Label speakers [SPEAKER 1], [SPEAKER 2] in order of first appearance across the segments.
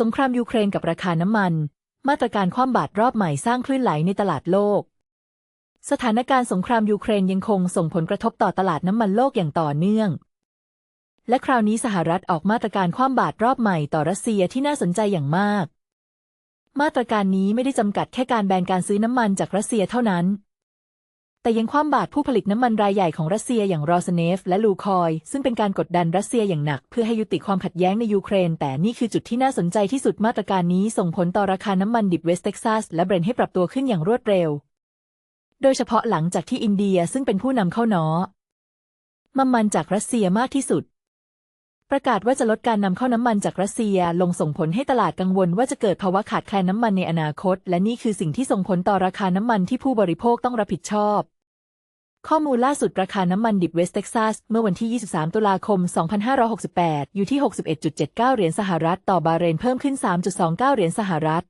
[SPEAKER 1] สงครามยูเครนกับราคาน้ำมัน มาตรการคว่ำบาตรรอบใหม่สร้างคลื่นไหลในตลาดโลก สถานการณ์สงครามยูเครนยังคงส่งผลกระทบต่อตลาดน้ำมันโลกอย่างต่อเนื่อง และคราวนี้สหรัฐออกมาตรการคว่ำบาตรรอบใหม่ต่อรัสเซียที่น่าสนใจอย่างมาก มาตรการนี้ไม่ได้จำกัดแค่การแบนการซื้อน้ำมันจากรัสเซียเท่านั้น แต่ยังคว่ำบาตรผู้ผลิตน้ำมันรายใหญ่ของรัสเซียอย่างรอสเนฟและลูคอย ซึ่งเป็นการกดดันรัสเซียอย่างหนัก เพื่อให้ยุติความขัดแย้งในยูเครน แต่นี่คือจุดที่น่าสนใจที่สุดมาตรการนี้ส่งผลต่อราคาน้ำมันดิบเวสเท็กซัสและเบรนท์ให้ปรับตัวขึ้นอย่างรวดเร็ว โดยเฉพาะหลังจากที่อินเดียซึ่งเป็นผู้นำเข้าน้อน้ำมันจากรัสเซียมากที่สุด ประกาศว่าจะลดการนำเข้าน้ำมันจากรัสเซียลงส่งผลให้ตลาดกังวลว่าจะเกิดภาวะขาดแคลนน้ำมันในอนาคต และนี่คือสิ่งที่ส่งผลต่อราคาน้ำมันที่ผู้บริโภคต้องรับผิดชอบ ข้อมูลล่าสุดราคาน้ำมันดิบเวสเท็กซัสเมื่อวันที่ 23 ตุลาคม 2568 อยู่ที่ 61.79 เหรียญสหรัฐต่อบาร์เรนเพิ่มขึ้น 3.29 เหรียญสหรัฐ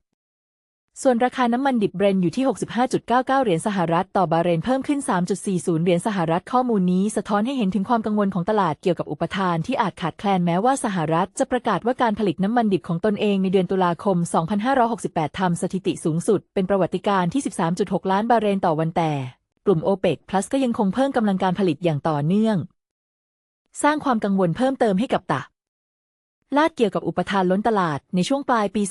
[SPEAKER 1] ส่วนราคาน้ำมันดิบเบรนอยู่ที่ 65.99 เหรียญสหรัฐต่อบาร์เรนเพิ่มขึ้น 3.40 เหรียญสหรัฐข้อมูลนี้สะท้อนให้เห็นถึงความกังวลของตลาดเกี่ยวกับอุปทานที่อาจขาดแคลนแม้ว่าสหรัฐจะประกาศว่าการผลิตน้ำมันดิบของตนเองในเดือนตุลาคม 2568ทำสถิติสูงสุด เป็นประวัติการณ์ที่ 13.6 ล้านบาร์เรนต่อวันแต่ กลุ่มโอเปกพลัสก็ยังคงเพิ่มกำลังการผลิตอย่างต่อเนื่อง สร้างความกังวลเพิ่มเติมให้กับตะ ลาดเกี่ยวกับอุปทานล้นตลาดในช่วงปลายปี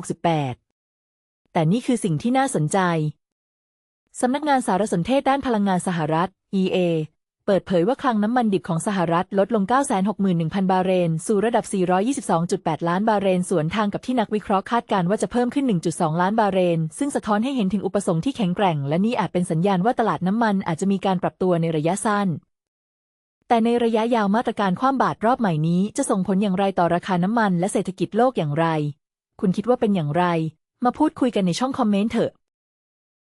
[SPEAKER 1] 2568 แต่นี่คือสิ่งที่น่าสนใจ สำนักงานสารสนเทศด้านพลังงานสหรัฐ EA เปิดเผยว่าคลังน้ำมันดิบของสหรัฐลดลง 961,000 บาเรน สู่ระดับ 422.8 ล้านบาเรน สวนทางกับที่นักวิเคราะห์คาดการว่าจะเพิ่มขึ้น 1.2 ล้านบาเรน ซึ่งสะท้อนให้เห็นถึงอุปสงค์ที่แข็งแกร่ง และนี่อาจเป็นสัญญาณว่าตลาดน้ำมันอาจจะมีการปรับตัวในระยะสั้นแต่ในระยะยาวมาตรการคว่ำบาตรรอบใหม่นี้จะส่งผลอย่างไรต่อราคาน้ำมันและเศรษฐกิจโลกอย่างไร คุณคิดว่าเป็นอย่างไร มาพูดคุยกันในช่องคอมเมนต์เถอะ